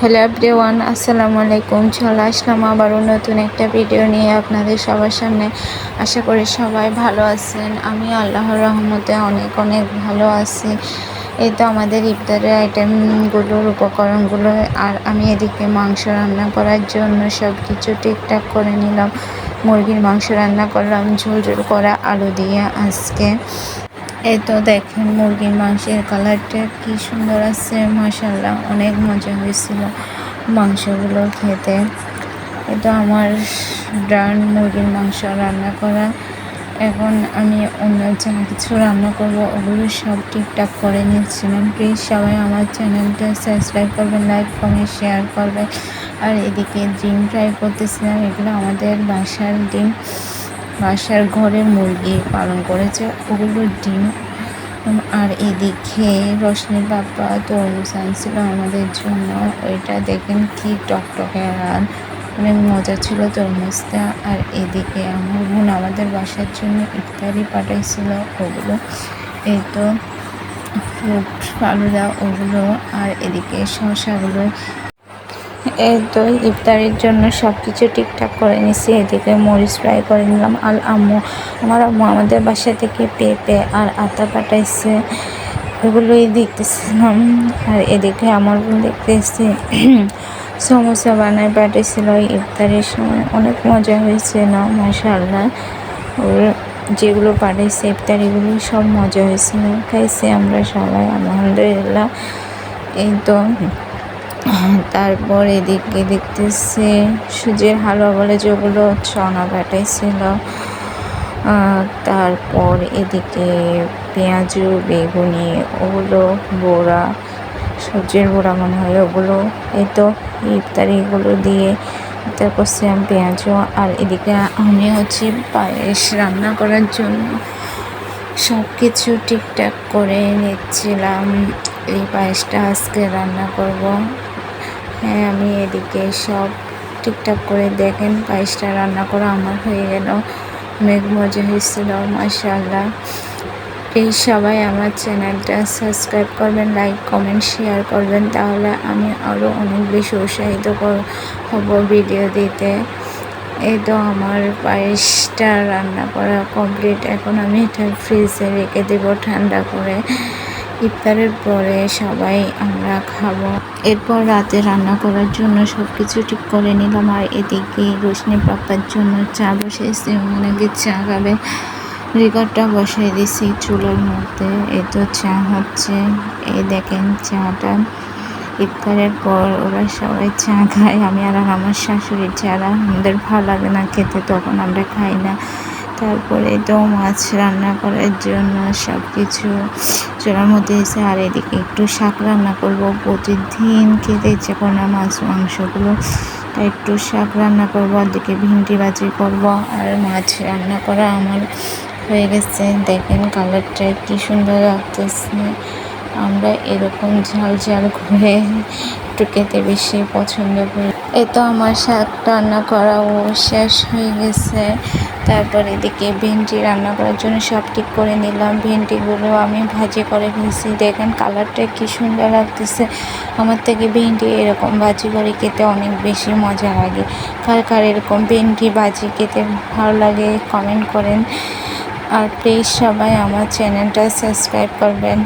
Hello everyone, আসসালামু আলাইকুম। চলে আসলাম আবারও নতুন একটা ভিডিও নিয়ে আপনাদের সবার সামনে। আশা করি সবাই ভালো আছেন। আমি আল্লাহর রহমতে অনেক অনেক ভালো আছি। এই তো আমাদের ইফতারের আইটেমগুলোর উপকরণগুলো, আর আমি এদিকে মাংস রান্না করার জন্য সব কিছু ঠিকঠাক করে নিলাম। মুরগির মাংস রান্না করলাম, ঝোল ঝোল করা আলু দিয়ে আজকে। এই তো দেখেন মুরগির মাংসের কালারটা কি সুন্দর আছে মাসাল্লাহ অনেক মজা হয়েছিল মাংসগুলো খেতে। এটা আমার ডান মুরগির মাংস রান্না করা। এখন আমি অন্য যা কিছু রান্না করব, ওগুলো সব ঠিকঠাক করে নিচ্ছিলাম। প্লিজ সবাই আমার চ্যানেলটা সাবস্ক্রাইব করবেন, লাইক, কমেন্ট, শেয়ার করবেন। আর এদিকে ডিম ফ্রাই করতেছিলাম, এগুলো আমাদের বাসার ডিম। বাসার ঘরের মুরগি পালন করেছে। ওগুলো ডিম। আর এদিকে রশ্মির বাপ্পা তরমুজ আনছিল আমাদের জন্য। ওইটা দেখেন কি টকটকে আর অনেক মজা ছিল তরমুজটা। আর এদিকে আমার বোন আমাদের বাসার জন্য ইফতারি পাঠাইছিল ওগুলো। এই তো ফ্রুট ফালুদা, ওগুলো। আর এদিকে শসাগুলো এই তো ইফতারের জন্য সব কিছু ঠিকঠাক করে নিছি, এদিকে মরিচ ফ্রাই করে নিলাম। আর আম্মু, আমার আম্মু আমাদের বাসা থেকে পেঁপে আর আতা পাঠাইছে, এগুলোই দেখতেছিলাম। আর এদিকে আমার দেখতেছি, সমোসা বানায় পাঠিয়েছিল ইফতারের সময়। অনেক মজা হয়েছে না, মাশাআল্লাহ। ওর যেগুলো পাঠাইছে, ইফতারিগুলো সব মজা হয়েছিল। খাইছি আমরা সবাই, আলহামদুলিল্লাহ। এই তো তারপর এদিকে দেখতেছে সুজির হালুয়া বলে যেগুলো চনা পাঠাইছিল তারপর এদিকে পেঁয়াজু, বেগুনি, ওগুলো বোড়া, সবজির বোড়া মনে হয় ওগুলো। এই তো ইফতারিগুলো দিয়ে ইফতার করছিলাম পেঁয়াজু আর এদিকে আমি হচ্ছে পায়েস রান্না করার জন্য। সব কিছু ঠিকঠাক করে নিচ্ছিলাম। এই পায়েসটা আজকে রান্না করব। হ্যাঁ আমি এদিকে সব ঠিকঠাক করে দেখেন, পায়েসটা রান্না করা আমার হয়ে গেল। অনেক মজা হয়েছিল মাশাল্লাহ প্লিজ সবাই আমার চ্যানেলটা সাবস্ক্রাইব করবেন লাইক কমেন্ট শেয়ার করবেন, তাহলে আমি আরও অনেক বেশি উৎসাহিত হব ভিডিও দিতে। এই তো আমার পায়েসটা রান্না করা কমপ্লিট এখন আমি এটা ফ্রিজে রেখে দেবো ঠান্ডা করে। ইফতারের পরে সবাই আমরা খাব। এরপর রাতে রান্না করার জন্য সব কিছু ঠিক করে নিলাম আর এদিকে রোশনি পাপার জন্য চা বসেছি অনেকে চা খাবে। রেকর্ডটা বসাই দিছি চুলার মধ্যে। এ তো চা হচ্ছে। এই দেখেন চাটা। ইফতারের পর ওরা সবাই চা খায়। আমি আর আমার শাশুড়ি ছাড়া। আমাদের ভালো লাগে না খেতে, তখন আমরা খাই না। তারপরে তো মাছ রান্না করার জন্য সব কিছু চোরার মধ্যে এসে, আর এদিকে একটু শাক রান্না করব। প্রতিদিন খেতে ইচ্ছে করে না মাছ, মাংসগুলো। তাই একটু শাক রান্না করব দিকে ভিন্ডি ভাজি করব। আর মাছ রান্না করা আমার হয়ে গেছে। দেখেন কালারটা কি সুন্দর লাগতেছে। আমরা এরকম ঝাল ঝাল করে একটু খেতে বেশি পছন্দ করি। এই তো আমার শাক রান্না করাও শেষ হয়ে গেছে। তারপর এদিকে ভেন্ডি রান্না করার জন্য সব ঠিক করে নিলাম। ভেন্ডিগুলো আমি ভাজি করে ফেলছি। দেখেন কালারটা কি সুন্দর লাগতেছে। আমার থেকে ভেন্ডি এরকম ভাজি করে খেতে অনেক বেশি মজা লাগে। কার কার এরকম ভেন্ডি ভাজি খেতে ভালো লাগে কমেন্ট করেন। আর প্লিজ সবাই আমার চ্যানেলটা সাবস্ক্রাইব করবেন।